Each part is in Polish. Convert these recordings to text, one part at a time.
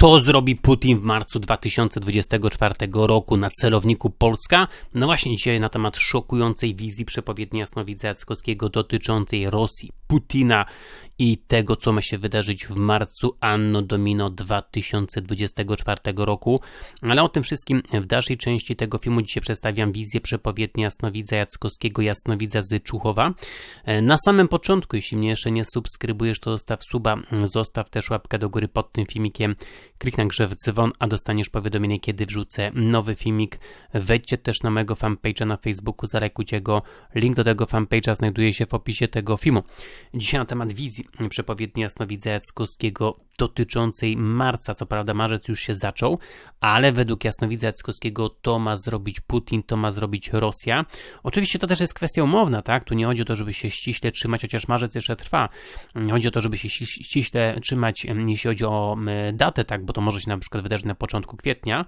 To zrobi Putin w marcu 2024 roku na celowniku Polska. No właśnie dzisiaj na temat szokującej wizji przepowiedni jasnowidza Jackowskiego dotyczącej Rosji, Putina i tego, co ma się wydarzyć w marcu Anno Domino 2024 roku. Ale o tym wszystkim w dalszej części tego filmu dzisiaj przedstawiam wizję przepowiedni jasnowidza Jackowskiego, jasnowidza z Czuchowa. Na samym początku, jeśli mnie jeszcze nie subskrybujesz, to zostaw suba, zostaw też łapkę do góry pod tym filmikiem Kliknij na grze w dzwon, a dostaniesz powiadomienie, kiedy wrzucę nowy filmik. Wejdźcie też na mojego fanpage'a na Facebooku, zalajkujcie go. Link do tego fanpage'a znajduje się w opisie tego filmu. Dzisiaj na temat wizji przepowiedni jasnowidza Jackowskiego dotyczącej marca. Co prawda marzec już się zaczął, ale według jasnowidza Jackowskiego to ma zrobić Putin, to ma zrobić Rosja. Oczywiście to też jest kwestia umowna, tak? Tu nie chodzi o to, żeby się ściśle trzymać, chociaż marzec jeszcze trwa. Chodzi o to, żeby się ściśle trzymać, jeśli chodzi o datę, tak? Bo to może się na przykład wydarzyć na początku kwietnia.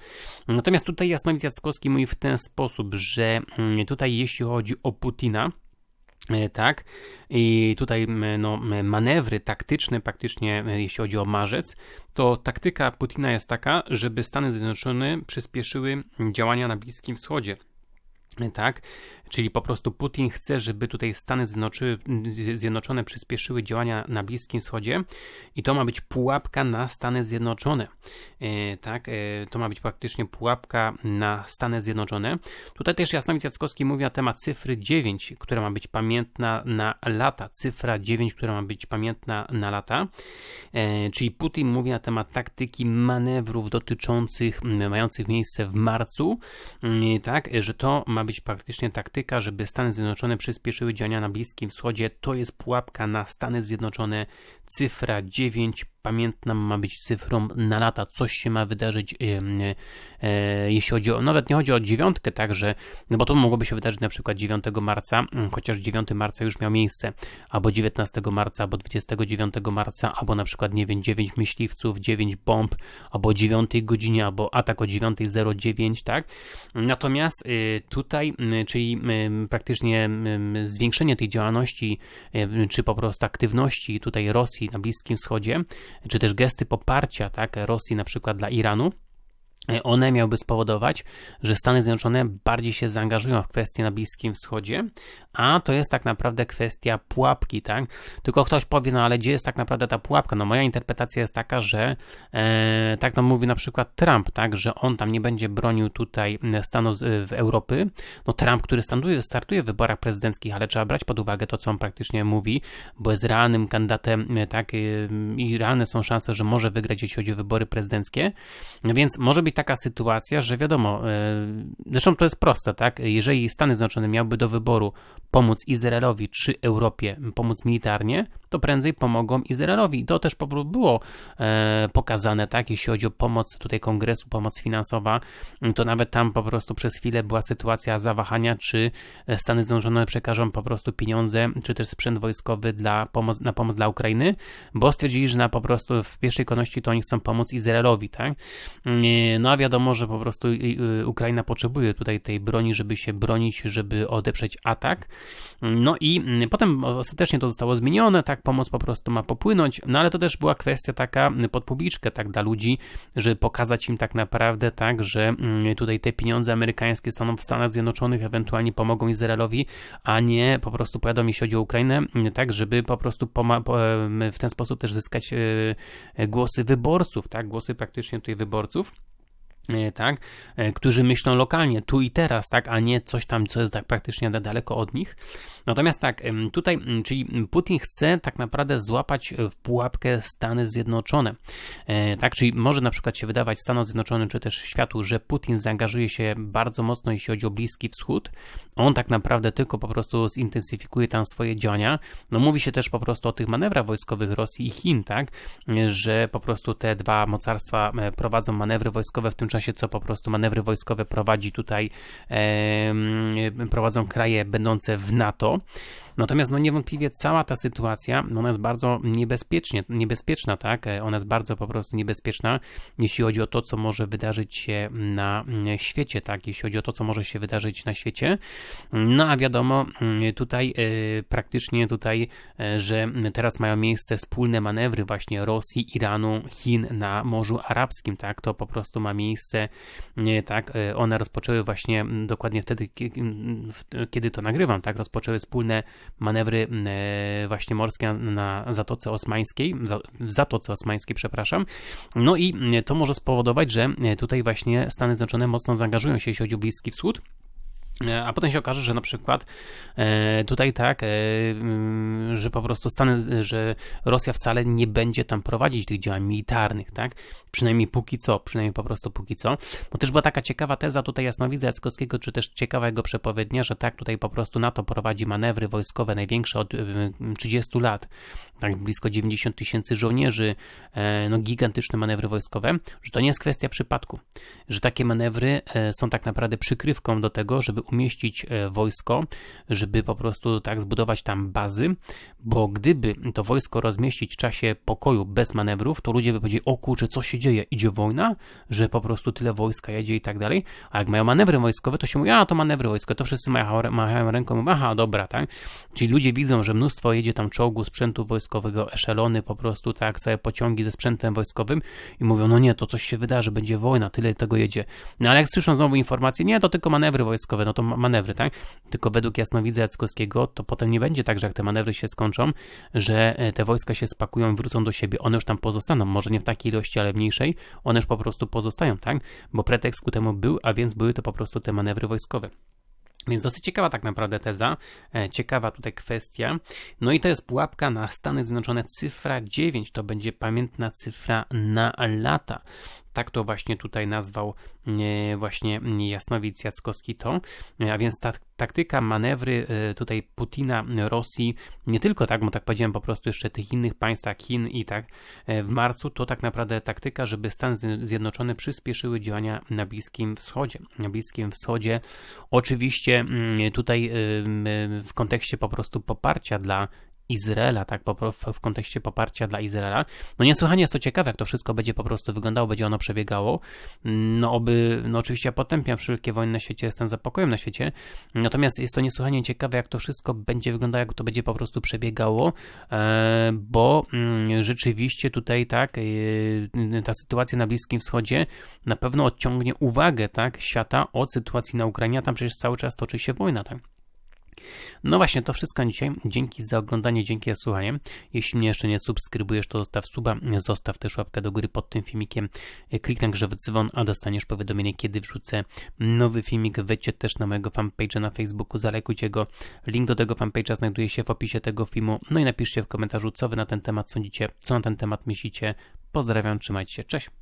Natomiast tutaj jasnowidz Jackowski mówi w ten sposób, że tutaj jeśli chodzi o Putina, tak, i tutaj no, manewry taktyczne, praktycznie jeśli chodzi o marzec, to taktyka Putina jest taka, żeby Stany Zjednoczone przyspieszyły działania na Bliskim Wschodzie. Tak, Czyli po prostu Putin chce, żeby tutaj Stany Zjednoczone przyspieszyły działania na Bliskim Wschodzie i to ma być pułapka na Stany Zjednoczone. E, tak, e, to ma być praktycznie pułapka na Stany Zjednoczone. Tutaj też Jasnowic Jackowski mówi na temat cyfry 9, która ma być pamiętna na lata. Cyfra 9, która ma być pamiętna na lata. E, czyli Putin mówi na temat taktyki manewrów dotyczących, mających miejsce w marcu, tak, że to ma być praktycznie taktyka taktyka, żeby Stany Zjednoczone przyspieszyły działania na Bliskim Wschodzie, to jest pułapka na Stany Zjednoczone. Cyfra 9 pamiętna ma być cyfrą na lata, coś się ma wydarzyć, e, e, jeśli chodzi o, nawet nie chodzi o dziewiątkę, także, no bo to mogłoby się wydarzyć na przykład 9 marca, mm, chociaż 9 marca już miał miejsce, albo 19 marca, albo 29 marca, albo na przykład, nie wiem, 9 myśliwców, 9 bomb, albo 9 godzinie, albo atak o 9.09, tak? Natomiast y, tutaj, y, czyli y, praktycznie zwiększenie tej działalności, czy po prostu aktywności tutaj Rosji na Bliskim Wschodzie, czy też gesty poparcia tak, Rosji na przykład dla Iranu, one miałyby spowodować, że Stany Zjednoczone bardziej się zaangażują w kwestie na Bliskim Wschodzie, a to jest tak naprawdę kwestia pułapki, tak? Tylko ktoś powie, no ale gdzie jest tak naprawdę ta pułapka? No moja interpretacja jest taka, że e, tak nam mówi na przykład Trump, tak, że on tam nie będzie bronił tutaj Stanów w Europy. No Trump, który startuje, startuje w wyborach prezydenckich, ale trzeba brać pod uwagę to, co on praktycznie mówi, bo jest realnym kandydatem, e, tak, i realne są szanse, że może wygrać, jeśli chodzi o wybory prezydenckie. No więc może być taka sytuacja, że wiadomo, e, zresztą to jest proste, tak? Jeżeli Stany Zjednoczone miałby do wyboru pomóc Izraelowi czy Europie, pomóc militarnie, to prędzej pomogą Izraelowi. To też było e, pokazane, tak? Jeśli chodzi o pomoc tutaj kongresu, pomoc finansowa, to nawet tam po prostu przez chwilę była sytuacja zawahania, czy Stany Zjednoczone przekażą po prostu pieniądze, czy też sprzęt wojskowy dla pomoc, na pomoc dla Ukrainy, bo stwierdzili, że na po prostu w pierwszej kolejności to oni chcą pomóc Izraelowi, tak? No a wiadomo, że po prostu Ukraina potrzebuje tutaj tej broni, żeby się bronić, żeby odeprzeć atak. No i mm, potem ostatecznie to zostało zmienione, tak, pomoc po prostu ma popłynąć, no ale to też była kwestia taka pod publiczkę, tak, dla ludzi, żeby pokazać im tak naprawdę, tak, że mm, tutaj te pieniądze amerykańskie staną w Stanach Zjednoczonych, ewentualnie pomogą Izraelowi, a nie po prostu pojadą, jeśli chodzi o Ukrainę, mm, tak, żeby po prostu w ten sposób też zyskać e, głosy wyborców, tak, głosy praktycznie tutaj wyborców. E, tak, e, którzy myślą lokalnie, tu i teraz, tak, a nie coś tam, co jest tak praktycznie daleko od nich. Natomiast tak, tutaj, czyli Putin chce tak naprawdę złapać w pułapkę Stany Zjednoczone, e, tak, czyli może na przykład się wydawać Stanom Zjednoczonym, czy też światu, że Putin zaangażuje się bardzo mocno, jeśli chodzi o Bliski Wschód, on tak naprawdę tylko po prostu zintensyfikuje tam swoje działania, no mówi się też po prostu o tych manewrach wojskowych Rosji i Chin, tak, że po prostu te dwa mocarstwa prowadzą manewry wojskowe w tym czasie się co po prostu manewry wojskowe prowadzi tutaj, prowadzą kraje będące w NATO. Natomiast no niewątpliwie cała ta sytuacja, ona jest bardzo niebezpiecznie, niebezpieczna, tak? E, ona jest bardzo po prostu niebezpieczna, jeśli chodzi o to, co może wydarzyć się na mm, świecie, tak? Jeśli chodzi o to, co może się wydarzyć na świecie. No a wiadomo, mm, tutaj e, praktycznie tutaj, e, że teraz mają miejsce wspólne manewry właśnie Rosji, Iranu, Chin na Morzu Arabskim, tak? To po prostu ma miejsce, tak? One rozpoczęły właśnie dokładnie wtedy, kiedy to nagrywam, tak? Rozpoczęły wspólne manewry e, właśnie morskie na Zatoce Osmańskiej, w Zatoce Osmańskiej, przepraszam. No i to może spowodować, że tutaj właśnie Stany Zjednoczone mocno zaangażują się, jeśli chodzi o Bliski Wschód. E, a potem się okaże, że na przykład e, tutaj tak, mm, że po prostu Stany, że Rosja wcale nie będzie tam prowadzić tych działań militarnych, tak? Przynajmniej póki co, przynajmniej po prostu póki co. Bo też była taka ciekawa teza tutaj Jasnowidza Jackowskiego, czy też ciekawa jego przepowiednia, że tak, tutaj po prostu NATO prowadzi manewry wojskowe największe od 30 lat, tak, blisko 90 tysięcy żołnierzy, e, no gigantyczne manewry wojskowe, że to nie jest kwestia przypadku, że takie manewry są tak naprawdę przykrywką do tego, żeby umieścić e, wojsko, żeby po prostu tak zbudować tam bazy, bo gdyby to wojsko rozmieścić w czasie pokoju bez manewrów, to ludzie by powiedzieli, o kurczę, co się dzieje, idzie wojna, że po prostu tyle wojska jedzie i tak dalej, a jak mają manewry wojskowe, to się mówi, a to manewry wojskowe, to wszyscy machają, machają ręką, aha, dobra, tak, czyli ludzie widzą, że mnóstwo jedzie tam czołgu, sprzętu wojskowego, eszelony, po prostu tak, całe pociągi ze sprzętem wojskowym i mówią, no nie, to coś się wydarzy, będzie wojna, tyle tego jedzie. No ale jak słyszą znowu informacje, nie, to tylko manewry wojskowe, no to manewry, tak? Tylko według jasnowidza Jackowskiego to potem nie będzie tak, że jak te manewry się skończą, że e, te wojska się spakują i wrócą do siebie. One już tam pozostaną, może nie w takiej ilości, ale mniejszej, one już po prostu pozostają, tak? Bo pretekst ku temu był, a więc były to po prostu te manewry wojskowe. Więc dosyć ciekawa tak naprawdę teza, e, ciekawa tutaj kwestia. No i to jest pułapka na Stany Zjednoczone. Cyfra 9 to będzie pamiętna cyfra na lata. Tak to właśnie tutaj nazwał e, właśnie Jasnowic Jackowski to, a więc ta taktyka, manewry e, tutaj Putina, Rosji, nie tylko tak, bo tak powiedziałem po prostu jeszcze tych innych państw, Chin i tak w marcu, to tak naprawdę taktyka, żeby Stany Zjednoczone przyspieszyły działania na Bliskim Wschodzie. Na Bliskim Wschodzie oczywiście Mm, tutaj w kontekście po prostu poparcia dla Izraela, tak, w kontekście poparcia dla Izraela. No niesłychanie jest to ciekawe, jak to wszystko będzie po prostu wyglądało, będzie ono przebiegało. No oby, no oczywiście ja potępiam wszelkie wojny na świecie, jestem za pokojem na świecie, natomiast jest to niesłychanie ciekawe, jak to wszystko będzie wyglądało, jak to będzie po prostu przebiegało, e, bo mm, rzeczywiście tutaj, tak, e, ta sytuacja na Bliskim Wschodzie na pewno odciągnie uwagę, tak, świata od sytuacji na Ukrainie, a tam przecież cały czas toczy się wojna, tak. No właśnie, to wszystko dzisiaj. Dzięki za oglądanie, dzięki za słuchanie. Jeśli mnie jeszcze nie subskrybujesz, to zostaw suba, zostaw też łapkę do góry pod tym filmikiem. Kliknij na grzewy dzwon, a dostaniesz powiadomienie, kiedy wrzucę nowy filmik. Wejdźcie też na mojego fanpage'a na Facebooku, zalekujcie go. Link do tego fanpage'a znajduje się w opisie tego filmu. No i napiszcie w komentarzu, co wy na ten temat sądzicie, co na ten temat myślicie. Pozdrawiam, trzymajcie się, cześć!